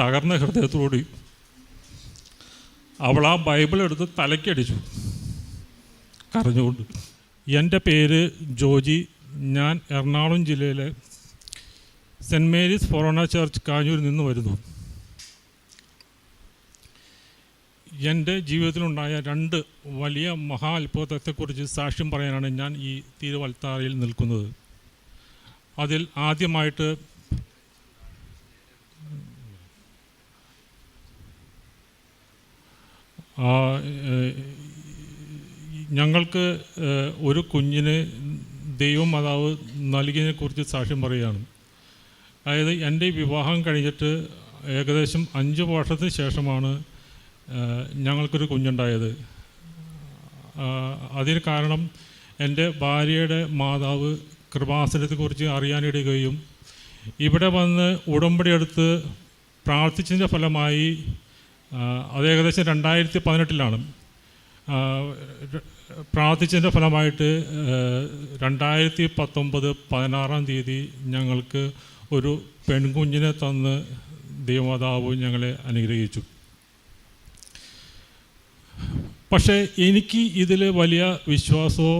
തകർന്ന ഹൃദയത്തോടി അവൾ ആ ബൈബിൾ എടുത്ത് തലയ്ക്കടിച്ചു കരഞ്ഞുകൊണ്ട് എന്റെ പേര് ജോജി. ഞാൻ എറണാകുളം ജില്ലയിലെ സെന്റ് മേരീസ് ഫൊറോണ ചർച്ച് കാഞ്ഞൂരിൽ നിന്ന് വരുന്നു. എന്റെ ജീവിതത്തിലുണ്ടായ രണ്ട് വലിയ മഹാ അത്ഭുതത്തെക്കുറിച്ച് സാക്ഷ്യം പറയാനാണ് ഞാൻ ഈ തിരുവൽത്താറയിൽ നിൽക്കുന്നത്. അതിൽ ആദ്യമായിട്ട് ഞങ്ങൾക്ക് ഒരു കുഞ്ഞിന് ദൈവമാതാവ് നൽകിയതിനെക്കുറിച്ച് സാക്ഷ്യം പറയുകയാണ്. അതായത് എന്റെ വിവാഹം കഴിഞ്ഞിട്ട് ഏകദേശം അഞ്ച് വർഷത്തിന് ശേഷമാണ് ഞങ്ങൾക്കൊരു കുഞ്ഞുണ്ടായത്. അതിന് കാരണം എന്റെ ഭാര്യയുടെ മാതാവ് കൃപാസനത്തെക്കുറിച്ച് അറിയാനിടുകയും ഇവിടെ വന്ന് ഉടമ്പടി എടുത്ത് പ്രാർത്ഥിച്ചതിന്റെ ഫലമായി അത് ഏകദേശം രണ്ടായിരത്തി പതിനെട്ടിലാണ് പ്രാർത്ഥിച്ചതിന്റെ ഫലമായിട്ട് രണ്ടായിരത്തി പത്തൊമ്പത് പതിനാറാം തീയതി ഞങ്ങൾക്ക് ഒരു പെൺകുഞ്ഞിനെ തന്ന് ദൈവമാതാവ് ഞങ്ങളെ അനുഗ്രഹിച്ചു. പക്ഷേ എനിക്ക് ഇതിൽ വലിയ വിശ്വാസമോ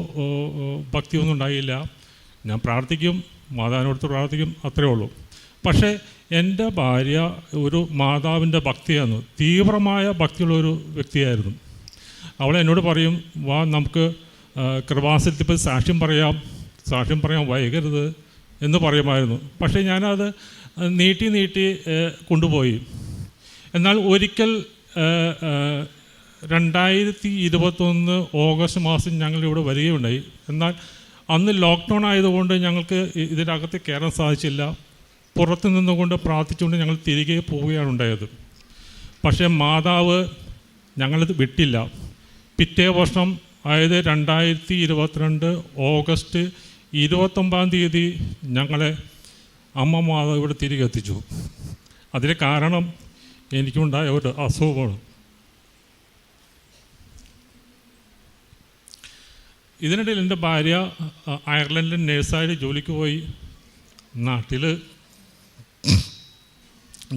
ഭക്തിയൊന്നും ഉണ്ടായില്ല. ഞാൻ പ്രാർത്ഥിക്കും മാതാവിനോടുത്ത് പ്രാർത്ഥിക്കും അത്രയേ ഉള്ളൂ. പക്ഷേ എന്റെ ഭാര്യ ഒരു മാതാവിന്റെ ഭക്തിയായിരുന്നു. തീവ്രമായ ഭക്തിയുള്ള ഒരു വ്യക്തിയായിരുന്നു. അവൾ എന്നോട് പറയും വാ നമുക്ക് കൃപാസനത്തിൽ സാക്ഷ്യം പറയാം. സാക്ഷ്യം പറയാൻ വൈകരുത് എന്ന് പറയുമായിരുന്നു. പക്ഷേ ഞാനത് നീട്ടി നീട്ടി കൊണ്ടുപോയി. എന്നാൽ ഒരിക്കൽ രണ്ടായിരത്തി ഇരുപത്തൊന്ന് ഓഗസ്റ്റ് മാസം ഞങ്ങൾ ഇവിടെ വരികയുണ്ടായി. എന്നാൽ അന്ന് ലോക്ക്ഡൗൺ ആയതുകൊണ്ട് ഞങ്ങൾക്ക് ഇതിനകത്ത് കയറാൻ സാധിച്ചില്ല. പുറത്തു നിന്നുകൊണ്ട് പ്രാർത്ഥിച്ചുകൊണ്ട് ഞങ്ങൾ തിരികെ പോവുകയാണ് ഉണ്ടായത്. പക്ഷേ മാതാവ് ഞങ്ങളിത് വിട്ടില്ല. പിറ്റേ വർഷം അതായത് രണ്ടായിരത്തി ഇരുപത്തിരണ്ട് ഓഗസ്റ്റ് ഇരുപത്തൊമ്പതാം തീയതി ഞങ്ങളെ അമ്മ മാതാവ് ഇവിടെ തിരികെ എത്തിച്ചു. അതിന് കാരണം എനിക്കുണ്ടായ ഒരു അസുഖമാണ്. ഇതിനിടയിൽ എന്റെ ഭാര്യ അയർലൻഡിൽ നേഴ്സായിട്ട് ജോലിക്ക് പോയി. നാട്ടിൽ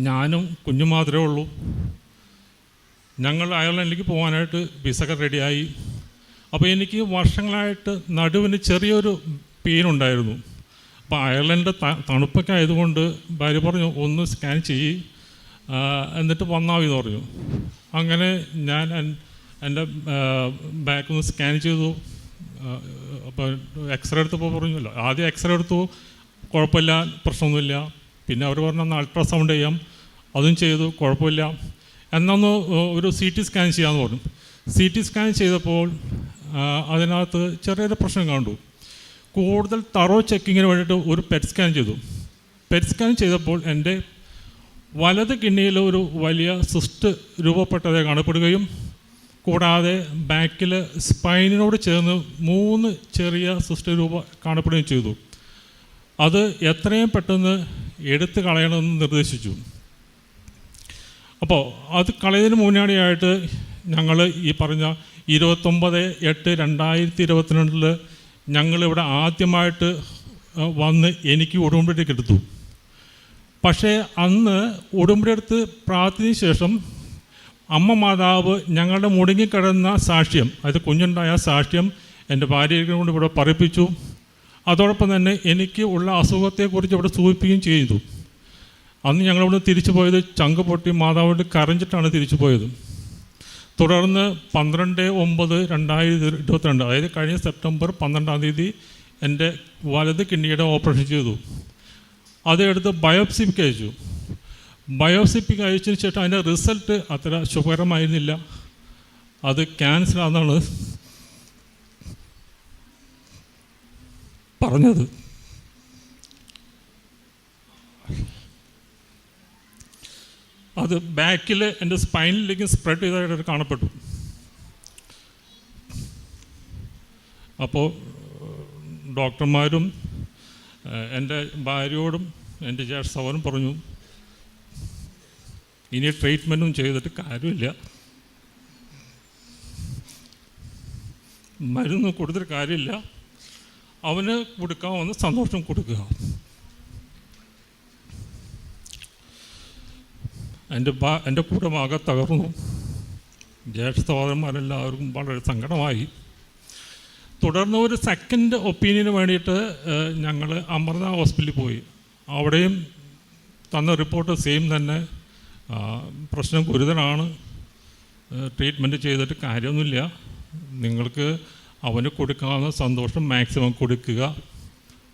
ഞാനും കുഞ്ഞു മാത്രമേ ഉള്ളൂ. ഞങ്ങൾ അയർലൻഡിലേക്ക് പോകാനായിട്ട് വിസൊക്കെ റെഡിയായി. അപ്പോൾ എനിക്ക് വർഷങ്ങളായിട്ട് നടുവിന് ചെറിയൊരു പെയിനുണ്ടായിരുന്നു. അപ്പോൾ അയർലൻഡ് തണുപ്പൊക്കെ ആയതുകൊണ്ട് ഭാര്യ പറഞ്ഞു ഒന്ന് സ്കാൻ ചെയ്യ്. എന്നിട്ട് വന്നാൽ എന്ന് പറഞ്ഞു. അങ്ങനെ ഞാൻ എന്റെ ബാക്ക് ഒന്ന് സ്കാൻ ചെയ്തു. അപ്പോൾ എക്സ്റേ എടുത്തപ്പോൾ പറഞ്ഞല്ലോ ആദ്യം എക്സ്റേ എടുത്തു. കുഴപ്പമില്ല പ്രശ്നമൊന്നുമില്ല. പിന്നെ അവർ പറഞ്ഞു അൾട്രാസൗണ്ട് ചെയ്യാം അതും ചെയ്തു കുഴപ്പമില്ല. എന്നൊന്ന് ഒരു സി ടി സ്കാൻ ചെയ്യാമെന്ന് പറഞ്ഞു. സി ടി സ്കാൻ ചെയ്തപ്പോൾ അതിനകത്ത് ചെറിയൊരു പ്രശ്നം കണ്ടു. കൂടുതൽ തറോ ചെക്കിങ്ങിന് വേണ്ടിയിട്ട് ഒരു പെറ്റ് സ്കാൻ ചെയ്തു. പെറ്റ് സ്കാൻ ചെയ്തപ്പോൾ എന്റെ വലത് കിഡ്നിയിൽ ഒരു വലിയ സിസ്റ്റ് രൂപപ്പെട്ടതായി കാണപ്പെടുകയും കൂടാതെ ബാക്കിൽ സ്പൈനിനോട് ചേർന്ന് മൂന്ന് ചെറിയ സിസ്റ്റ് രൂപ കാണപ്പെടുകയും ചെയ്തു. അത് എത്രയും പെട്ടെന്ന് എടുത്തു കളയണമെന്ന് നിർദ്ദേശിച്ചു. അപ്പോൾ അത് കളയതിന് മുന്നാടിയായിട്ട് ഞങ്ങൾ ഈ പറഞ്ഞ ഇരുപത്തൊമ്പത് എട്ട് രണ്ടായിരത്തി ഇരുപത്തിരണ്ടിൽ ഞങ്ങളിവിടെ ആദ്യമായിട്ട് വന്ന് എനിക്ക് ഉടുമ്പടിക്ക് എടുത്തു. പക്ഷേ അന്ന് ഉടുമ്പടിയെടുത്ത് പ്രാർത്ഥനയ്ക്ക് ശേഷം അമ്മ മാതാവ് ഞങ്ങളുടെ മുടങ്ങിക്കിടന്ന സാക്ഷ്യം അത് കുഞ്ഞുണ്ടായ സാക്ഷ്യം എന്റെ ഭാര്യയെ കൊണ്ട് ഇവിടെ പറയിപ്പിച്ചു. അതോടൊപ്പം തന്നെ എനിക്ക് ഉള്ള അസുഖത്തെക്കുറിച്ച് ഇവിടെ സൂചിപ്പിക്കുകയും ചെയ്തു. അന്ന് ഞങ്ങളിവിടെ തിരിച്ചു പോയത് ചങ്ക് പൊട്ടി മാതാവിട്ട് കരഞ്ഞിട്ടാണ് തിരിച്ചു പോയത്. തുടർന്ന് പന്ത്രണ്ട് ഒമ്പത് രണ്ടായിരത്തി ഇരുപത്തിരണ്ട് അതായത് കഴിഞ്ഞ സെപ്റ്റംബർ പന്ത്രണ്ടാം തീയതി എന്റെ വലത് കിഡ്നിയുടെ ഓപ്പറേഷൻ ചെയ്തു. അതെടുത്ത് ബയോപ്സിക്ക് അയച്ചു. ബയോപ്സിക്ക് അയച്ചതിന് ശേഷം അതിന്റെ റിസൾട്ട് അത്ര ശുഭകരമായിരുന്നില്ല. അത് ക്യാൻസർ ആണെന്നാണ് പറഞ്ഞത്. അത് ബാക്കിൽ എന്റെ സ്പൈനിലേക്ക് സ്പ്രെഡ് ചെയ്തതായിട്ട് കാണപ്പെട്ടു. അപ്പോൾ ഡോക്ടർമാരും എന്റെ ഭാര്യയോടും എന്റെ ജ്യേഷ്ഠവനും പറഞ്ഞു ഇനി ട്രീറ്റ്മെന്റും ചെയ്തിട്ട് കാര്യമില്ല. മരുന്ന് കൊടുത്തിട്ട് കാര്യമില്ല. അവന് കൊടുക്കാവുന്ന സന്തോഷം കൊടുക്കുക. എന്റെ ബാ എന്റെ കൂടെ ആകെ തകർന്നു. ജ്യേഷ്ഠ സഹോദരന്മാരെല്ലാവർക്കും വളരെ സങ്കടമായി. തുടർന്ന് ഒരു സെക്കൻഡ് ഒപ്പീനിയന് വേണ്ടിയിട്ട് ഞങ്ങൾ അമൃത ഹോസ്പിറ്റലിൽ പോയി. അവിടെയും തന്ന റിപ്പോർട്ട് സെയിം തന്നെ. പ്രശ്നം ഗുരുതരാണ്. ട്രീറ്റ്മെന്റ് ചെയ്തിട്ട് കാര്യമൊന്നുമില്ല. നിങ്ങൾക്ക് അവന് കൊടുക്കാവുന്ന സന്തോഷം മാക്സിമം കൊടുക്കുക.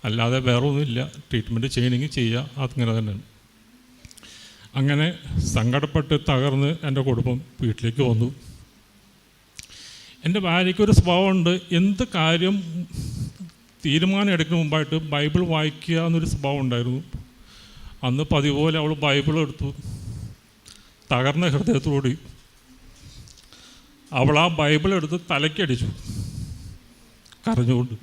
അല്ലാതെ വേറെ ഒന്നുമില്ല ട്രീറ്റ്മെന്റ് ചെയ്യണമെങ്കിൽ ചെയ്യുക. അങ്ങനെ തന്നെ അങ്ങനെ സങ്കടപ്പെട്ട് തകർന്ന് എന്റെ കുടുംബം വീട്ടിലേക്ക് വന്നു. എന്റെ ഭാര്യയ്ക്കൊരു സ്വഭാവമുണ്ട്. എന്ത് കാര്യം തീരുമാനം എടുക്കുന്ന മുമ്പായിട്ട് ബൈബിൾ വായിക്കുക എന്നൊരു സ്വഭാവം ഉണ്ടായിരുന്നു. അന്ന് പതിവ് പോലെ അവൾ ബൈബിൾ എടുത്തു. തകർന്ന ഹൃദയത്തോടി അവൾ ആ ബൈബിൾ എടുത്ത് തലയ്ക്കടിച്ചു കരഞ്ഞുകൊണ്ട്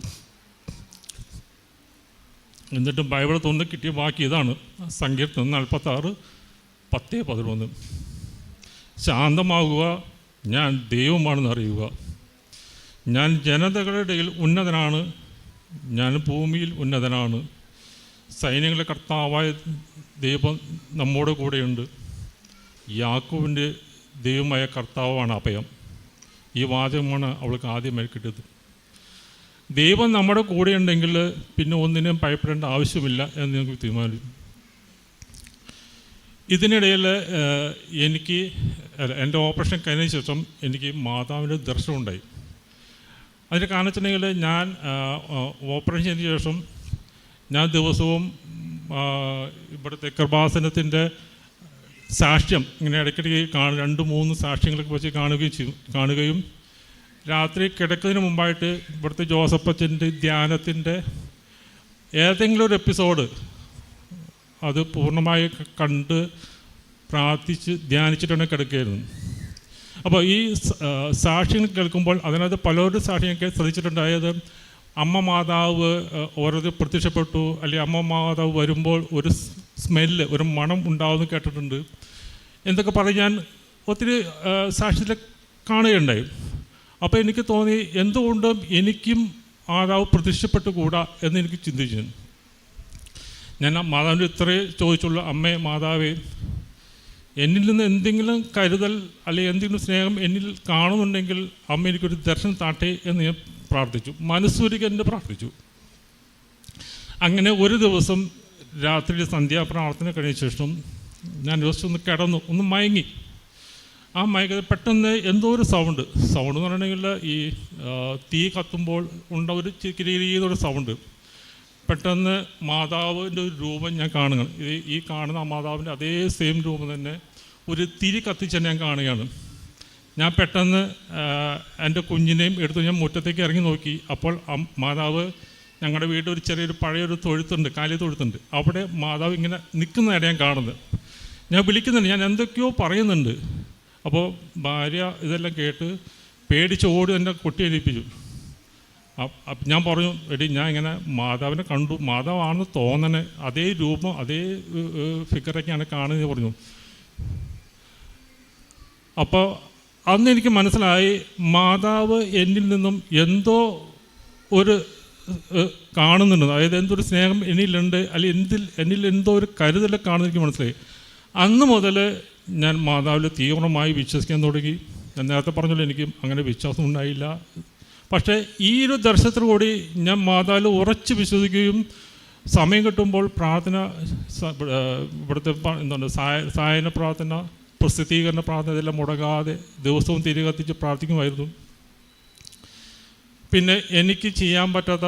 എന്നിട്ടും ബൈബിൾ തൊന്ന് കിട്ടിയ ബാക്കി ഇതാണ്. സങ്കീർത്തനം നാൽപ്പത്താറ് പത്ത് പതിനൊന്ന്. ശാന്തമാകുക ഞാൻ ദൈവമാണെന്ന് അറിയുക. ഞാൻ ജനതകളുടെ ഇടയിൽ ഉന്നതനാണ് ഞാൻ ഭൂമിയിൽ ഉന്നതനാണ്. സൈന്യങ്ങളുടെ കർത്താവായ ദൈവം നമ്മോട് കൂടെയുണ്ട്. യാക്കോവിന്റെ ദൈവമായ കർത്താവാണ് അഭയം. ഈ വാചകമാണ് അവൾക്ക് ആദ്യമായി കിട്ടിയത്. ദൈവം നമ്മുടെ കൂടെ ഉണ്ടെങ്കിൽ പിന്നെ ഒന്നിനും ഭയപ്പെടേണ്ട ആവശ്യമില്ല എന്ന് ഞങ്ങൾക്ക് തീരുമാനിച്ചു. ഇതിനിടയിൽ എനിക്ക് എന്റെ ഓപ്പറേഷൻ കഴിഞ്ഞ ശേഷം എനിക്ക് മാതാവിന്റെ ദർശനം ഉണ്ടായി. അതിന്റെ കാരണം ഞാൻ ഓപ്പറേഷൻ ചെയ്തതിന് ശേഷം ഞാൻ ദിവസവും ഇവിടുത്തെ കൃപാസനത്തിന്റെ സാക്ഷ്യം ഇങ്ങനെ ഇടയ്ക്കിടയ്ക്ക് കാണും. രണ്ട് മൂന്ന് സാക്ഷ്യങ്ങളൊക്കെ വെച്ച് കാണുകയും ചെയ്യും കാണുകയും രാത്രി കിടക്കുന്നതിന് മുമ്പായിട്ട് ഇവിടുത്തെ ജോസഫച്ചന്റെ ധ്യാനത്തിന്റെ ഏതെങ്കിലും ഒരു എപ്പിസോഡ് അത് പൂർണമായി കണ്ട് പ്രാർത്ഥിച്ച് ധ്യാനിച്ചിട്ടാണ് കിടക്കുകയായിരുന്നു. അപ്പോൾ ഈ സാക്ഷി കേൾക്കുമ്പോൾ അതിനകത്ത് പലരുടെ സാക്ഷിയൊക്കെ ശ്രദ്ധിച്ചിട്ടുണ്ട് അതായത് അമ്മ മാതാവ് ഓരോ പ്രത്യക്ഷപ്പെട്ടു അല്ലെങ്കിൽ അമ്മ മാതാവ് വരുമ്പോൾ ഒരു സ്മെല്ല് ഒരു മണം ഉണ്ടാവുമെന്ന് കേട്ടിട്ടുണ്ട്. എന്തൊക്കെ പറഞ്ഞ് ഞാൻ ഒത്തിരി സാക്ഷ്യത്തിൽ കാണുകയുണ്ടായി. അപ്പോൾ എനിക്ക് തോന്നി എന്തുകൊണ്ടും എനിക്കും പ്രത്യക്ഷപ്പെട്ടുകൂടാ എന്ന് എനിക്ക് ചിന്തിച്ചു ഞാൻ മാതാവിന്റെ ഇത്രേ ചോദിച്ചുള്ളൂ അമ്മേ മാതാവേ എന്നിൽ നിന്ന് എന്തെങ്കിലും കരുതൽ അല്ലെങ്കിൽ എന്തെങ്കിലും സ്നേഹം എന്നിൽ കാണുന്നുണ്ടെങ്കിൽ അമ്മ എനിക്കൊരു ദർശനം താട്ടെ എന്ന് ഞാൻ പ്രാർത്ഥിച്ചു. മനസ്സൂരികന്റെ പ്രാർത്ഥിച്ചു. അങ്ങനെ ഒരു ദിവസം രാത്രി സന്ധ്യാപ്രാർത്ഥന കഴിഞ്ഞ ശേഷം ഞാൻ ജസ്റ്റ് ഒന്ന് കിടന്നു ഒന്ന് മയങ്ങി. ആ മയക്ക പെട്ടെന്ന് എന്തോ ഒരു സൗണ്ട് സൗണ്ട് എന്ന് പറഞ്ഞിട്ടുണ്ടെങ്കിൽ ഈ തീ കത്തുമ്പോൾ ഉണ്ട ഒരു ചിരിയൊരു സൗണ്ട് പെട്ടെന്ന് മാതാവിന്റെ ഒരു രൂപം ഞാൻ കാണുകയാണ്. ഇത് ഈ കാണുന്ന മാതാവിന്റെ അതേ സെയിം രൂപം തന്നെ ഒരു തിരി കത്തിച്ച് ഞാൻ കാണുകയാണ്. ഞാൻ പെട്ടെന്ന് എന്റെ കുഞ്ഞിനെയും എടുത്ത് ഞാൻ മുറ്റത്തേക്ക് ഇറങ്ങി നോക്കി. അപ്പോൾ മാതാവ് ഞങ്ങളുടെ വീട്ടിൽ ഒരു ചെറിയൊരു പഴയൊരു തൊഴുത്തുണ്ട് കാലി തൊഴുത്തുണ്ട്. അവിടെ മാതാവ് ഇങ്ങനെ നിൽക്കുന്നതാണ് ഞാൻ കാണുന്നത്. ഞാൻ വിളിക്കുന്നുണ്ട് ഞാൻ എന്തൊക്കെയോ പറയുന്നുണ്ട്. അപ്പോൾ ഭാര്യ ഇതെല്ലാം കേട്ട് പേടിച്ച് ഓടി എന്റെ കൊട്ടി എഴുതിപ്പിച്ചു. ഞാൻ പറഞ്ഞു എടി ഞാൻ ഇങ്ങനെ മാതാവിനെ കണ്ടു. മാതാവാണെന്ന് തോന്നണേ. അതേ രൂപം അതേ ഫിഗറൊക്കെയാണ് കാണുന്നത് പറഞ്ഞു. അപ്പോൾ അന്ന് എനിക്ക് മനസ്സിലായി മാതാവ് എന്നിൽ നിന്നും എന്തോ ഒരു കാണുന്നുണ്ട്. അതായത് എന്തൊരു സ്നേഹം എന്നിലുണ്ട് അല്ലെങ്കിൽ എന്തിൽ എന്നിൽ എന്തോ ഒരു കരുതൽ കാണുന്ന എനിക്ക് മനസ്സിലായി. അന്ന് മുതൽ ഞാൻ മാതാവിൽ തീവ്രമായി വിശ്വസിക്കാൻ തുടങ്ങി. ഞാൻ നേരത്തെ പറഞ്ഞല്ലോ എനിക്ക് അങ്ങനെ വിശ്വാസം ഉണ്ടായില്ല. പക്ഷേ ഈ ഒരു കൂടി ഞാൻ മാതാവിൽ ഉറച്ച് വിശ്വസിക്കുകയും സമയം കിട്ടുമ്പോൾ പ്രാർത്ഥന ഇവിടുത്തെ എന്താണ് സായ സായന പ്രാർത്ഥന പ്രസിദ്ധീകരണ പ്രാർത്ഥന ഇതെല്ലാം മുടങ്ങാതെ ദിവസവും തിരി കത്തിച്ച് പ്രാർത്ഥിക്കുമായിരുന്നു. പിന്നെ എനിക്ക് ചെയ്യാൻ പറ്റാത്ത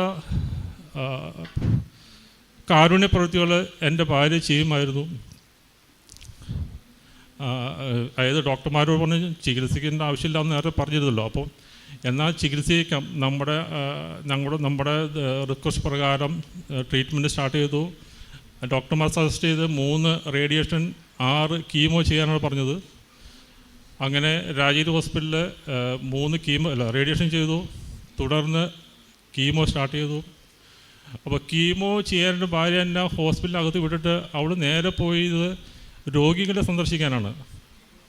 കാരുണ്യ പ്രവൃത്തികൾ എന്റെ ഭാര്യ ചെയ്യുമായിരുന്നു. അതായത് ഡോക്ടർമാരോട് പറഞ്ഞ് ചികിത്സിക്കേണ്ട ആവശ്യമില്ല എന്ന് നേരത്തെ പറഞ്ഞിരുന്നല്ലോ. അപ്പോൾ എന്നാൽ ചികിത്സിക്കാം നമ്മുടെ ഞങ്ങളുടെ നമ്മുടെ റിക്വസ്റ്റ് പ്രകാരം ട്രീറ്റ്മെന്റ് സ്റ്റാർട്ട് ചെയ്തു. ഡോക്ടർമാർ സജസ്റ്റ് ചെയ്ത് മൂന്ന് റേഡിയേഷൻ ആറ് കീമോ ചെയ്യാനാണ് പറഞ്ഞത്. അങ്ങനെ രാജീവ് ഹോസ്പിറ്റലിൽ മൂന്ന് കീമോ അല്ല റേഡിയേഷൻ ചെയ്തു. തുടർന്ന് കീമോ സ്റ്റാർട്ട് ചെയ്തു. അപ്പോൾ കീമോ ചെയ്യാൻ ഭാര്യ എന്നെ ഹോസ്പിറ്റലിനകത്ത് വിട്ടിട്ട് അവൾ നേരെ പോയത് രോഗികളെ സന്ദർശിക്കാനാണ്.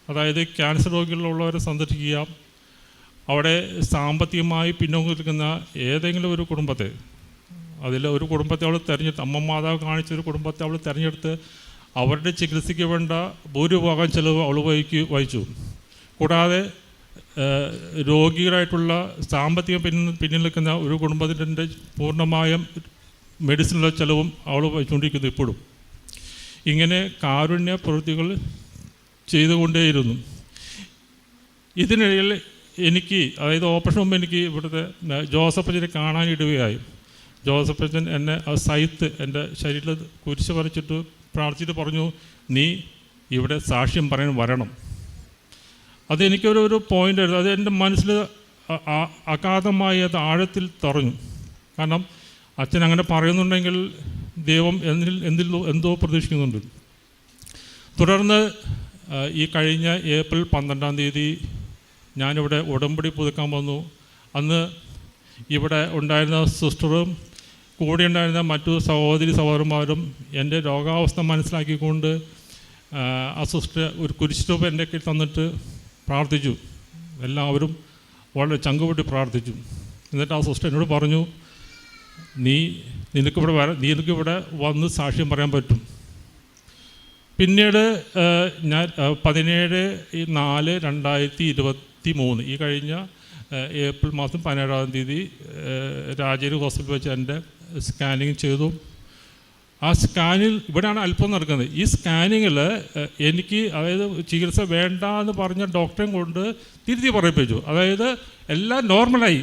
അതായത് ക്യാൻസർ രോഗികളുള്ളവരെ സന്ദർശിക്കുക. അവിടെ സാമ്പത്തികമായി പിന്നോക്കം നിൽക്കുന്ന ഏതെങ്കിലും ഒരു കുടുംബത്തെ അതിൽ ഒരു കുടുംബത്തെ അവൾ തിരഞ്ഞെടുത്ത് അമ്മ മാതാവ് കാണിച്ച ഒരു കുടുംബത്തെ അവൾ തിരഞ്ഞെടുത്ത് അവരുടെ ചികിത്സയ്ക്ക് വേണ്ട ഭൂരിഭാഗം ചിലവ് അവൾ വഹിക്കു വഹിച്ചു. കൂടാതെ രോഗികളായിട്ടുള്ള സാമ്പത്തിക പിന്നിൽ പിന്നിൽ നിൽക്കുന്ന ഒരു കുടുംബത്തിന്റെ പൂർണമായും മെഡിസിനുള്ള ചിലവും അവൾ വഹിച്ചുകൊണ്ടിരിക്കുന്നു ഇപ്പോഴും. ഇങ്ങനെ കാരുണ്യ പ്രവൃത്തികൾ ചെയ്തുകൊണ്ടേയിരുന്നു. ഇതിനിടയിൽ എനിക്ക് അതായത് ഓപ്പറേഷൻ മുമ്പ് എനിക്ക് ഇവിടുത്തെ ജോസഫ് അച്ഛനെ കാണാനിടുകയായി. ജോസഫ് അച്ഛൻ എന്നെ ആ സൈത്ത് എന്റെ ശരീരത്തിൽ കുരിശ് വരച്ചിട്ട് പ്രാർത്ഥിച്ചിട്ട് പറഞ്ഞു നീ ഇവിടെ സാക്ഷ്യം പറയാൻ വരണം. അതെനിക്കൊരു ഒരു പോയിന്റ് ആയിരുന്നു. അത് എന്റെ മനസ്സിൽ അഗാധമായി അത് ആഴത്തിൽ തറഞ്ഞു. കാരണം അച്ഛൻ അങ്ങനെ പറയുന്നുണ്ടെങ്കിൽ ദൈവം എന്നിൽ എന്തിൽ എന്തോ പ്രതീക്ഷിക്കുന്നുണ്ട്. തുടർന്ന് ഈ കഴിഞ്ഞ ഏപ്രിൽ പന്ത്രണ്ടാം തീയതി ഞാനിവിടെ ഉടമ്പടി പുതുക്കാൻ വന്നു. അന്ന് ഇവിടെ ഉണ്ടായിരുന്ന സിസ്റ്ററും കൂടെ ഉണ്ടായിരുന്ന മറ്റു സഹോദരി സഹോദരന്മാരും എന്റെ രോഗാവസ്ഥ മനസ്സിലാക്കിക്കൊണ്ട് ആ, സിസ്റ്റർ ഒരു കുരിശുരൂപം എന്റെ കയ്യിൽ തന്നിട്ട് പ്രാർത്ഥിച്ചു. എല്ലാവരും വളരെ ചങ്കുപൊട്ടി പ്രാർത്ഥിച്ചു. എന്നിട്ട് ആ സിസ്റ്റർ എന്നോട് പറഞ്ഞു നീ നിനക്കിവിടെ വര നിനക്കിവിടെ വന്ന് സാക്ഷ്യം പറയാൻ പറ്റും. പിന്നീട് ഞാൻ പതിനേഴ് നാല് രണ്ടായിരത്തി ഇരുപത്തി മൂന്ന് ഈ കഴിഞ്ഞ ഏപ്രിൽ മാസം പതിനേഴാം തീയതി രാജേരി ഹോസ്പിറ്റലിൽ വെച്ച് എന്റെ സ്കാനിങ് ചെയ്തു. ആ സ്കാനിൽ ഇവിടെയാണ് അല്പം നടക്കുന്നത്. ഈ സ്കാനിങ്ങിൽ എനിക്ക് അതായത് ചികിത്സ വേണ്ട എന്ന് പറഞ്ഞ ഡോക്ടറെ കൊണ്ട് തിരുത്തി പറയിപ്പിച്ചു. അതായത് എല്ലാം നോർമലായി.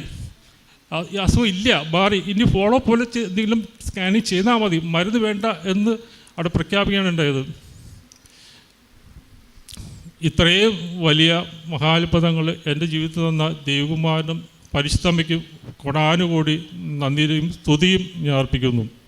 അസുഖം ഇല്ല. മാറി ഇനി ഫോളോ പോലെ എന്തെങ്കിലും സ്കാനിങ് ചെയ്താൽ മതി. മരുന്ന് വേണ്ട എന്ന് അവിടെ പ്രഖ്യാപിക്കുകയാണ് ഉണ്ടായത്. ഇത്രയും വലിയ മഹാത്ഭുതങ്ങൾ എന്റെ ജീവിതത്തിൽ തന്ന ദേവകുമാരനും പരിശുദ്ധമ്മയ്ക്കും കൊടാനുകൂടി നന്ദിയും സ്തുതിയും ഞാൻ അർപ്പിക്കുന്നു.